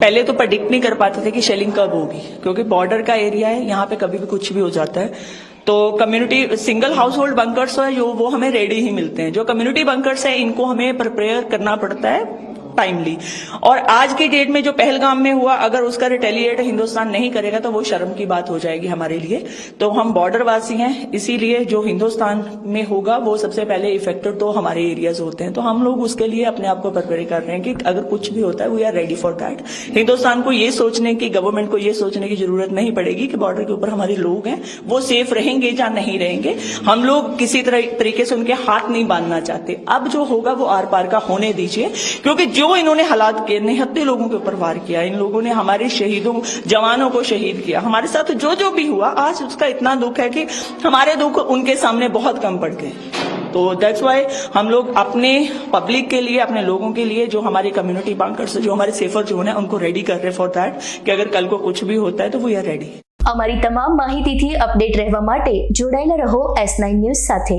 पहले तो प्रडिक्ट नहीं कर पाते थे कि शेलिंग कब होगी, क्योंकि बॉर्डर का एरिया है, यहाँ पे कभी भी कुछ भी हो जाता है। तो community single household bunkers है जो वो हमें रेडी ही मिलते हैं। जो कम्युनिटी बंकर्स है, इनको हमें प्रिपेयर करना पड़ता है। टाइमली और आज के डेट में जो पहलगाम में हुआ, अगर उसका रिटेलिएट हिंदुस्तान नहीं करेगा तो वो शर्म की बात हो जाएगी हमारे लिए। तो हम बॉर्डर वासी हैं, इसीलिए जो हिंदुस्तान में होगा, वो सबसे पहले इफेक्टेड तो हमारे एरियाज़ होते हैं। तो हम लोग उसके लिए अपने आप को प्रिपेयर कर रहे हैं कि अगर कुछ भी होता है we are ready for that Hindustan को ये सोचने की गवर्नमेंट को ये सोचने की ज़रूरत नहीं पड़ेगी कि बॉर्डर के ऊपर हमारे लोग हैं। वो सेफ़ रहेंगे या नहीं रहेंगे, हम लोग किसी तरह, तरीके से उनके हाथ नहीं बांधना चाहते। अब जो होगा, वो आर पार का होने दीजिए, क्योंकि जो इन्होंने हालात किए निहत्ते लोगों के ऊपर वार किया इन लोगों ने हमारे शहीदों जवानों को शहीद किया हमारे साथ जो जो भी हुआ आज उसका इतना दुख है कि हमारे दुख उनके सामने बहुत कम पड़ गए तो दैट्स वाई हम लोग अपने पब्लिक के लिए अपने लोगों के लिए जो हमारे कम्युनिटी बैंकर्स जो हमारे सेफर जोन है उनको रेडी कर रहे फॉर दैट कि अगर कल को कुछ भी होता है तो वी आर रेडी અમારી તમામ માહિતીથી અપડેટ રહેવા માટે જોડાયેલા રહો એસ નાઇન ન્યૂઝ સાથે